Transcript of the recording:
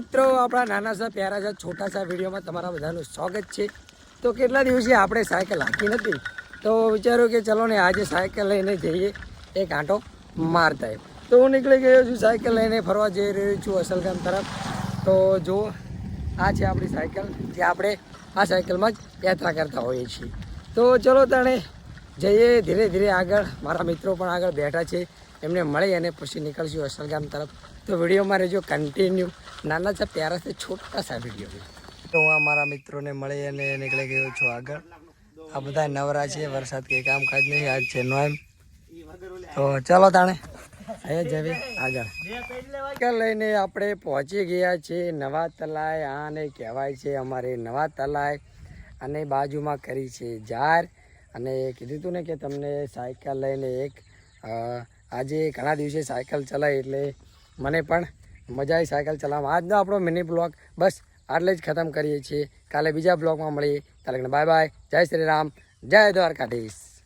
મિત્રો, આપણા નાના સા, પ્યારા સા, છોટા સા વિડીયોમાં તમારા બધાનું સ્વાગત છે. તો કેટલા દિવસે આપણે સાયકલ હાંકી નથી? તો વિચાર્યું કે ચલો ને આજે સાયકલ લઈને જઈએ, એક આંટો મારતા. તો હું નીકળી ગયો છું સાયકલ લઈને, ફરવા જઈ રહ્યો છું અસલગામ તરફ. તો જુઓ, આ છે આપણી સાયકલ, જે આપણે આ સાયકલમાં જ યાત્રા કરતા હોઈએ છીએ. તો ચલો તાણે જઈએ, ધીરે ધીરે આગળ. મારા મિત્રો પણ આગળ બેઠા છે. એમને મળી અને પછી નીકળશું અસલગામ તરફ. તો વિડીયોમાં રહેજો કન્ટિન્યુ નાના છે પ્યારા છે છોટા સા વીડિયો તો હું અમારા મિત્રોને મળી અને નીકળી ગયો છું આગળ. આ બધા નવરા છે, વરસાદ કંઈ કામકાજ નહીં, આજ છે નો એમ. તો ચાલો તાણે, અહીંયા જવી આગળ. લઈને આપણે પહોંચી ગયા છીએ નવા તલાય, આને કહેવાય છે અમારે નવા તલાય. અને બાજુમાં કરી છે જાર. અને કીધું હતું ને કે તમને સાયકલ લઈને એક આજે ઘણા દિવસે સાયકલ ચલાવી એટલે મને પણ મજા આવી સાયકલ ચલાવવામાં. આજનો આપણો મિની બ્લોગ બસ આટલે જ ખતમ કરીએ છીએ. કાલે બીજા બ્લોગમાં મળીએ. ત્યારે બાય બાય. જય શ્રી રામ. જય દ્વારકાધીશ.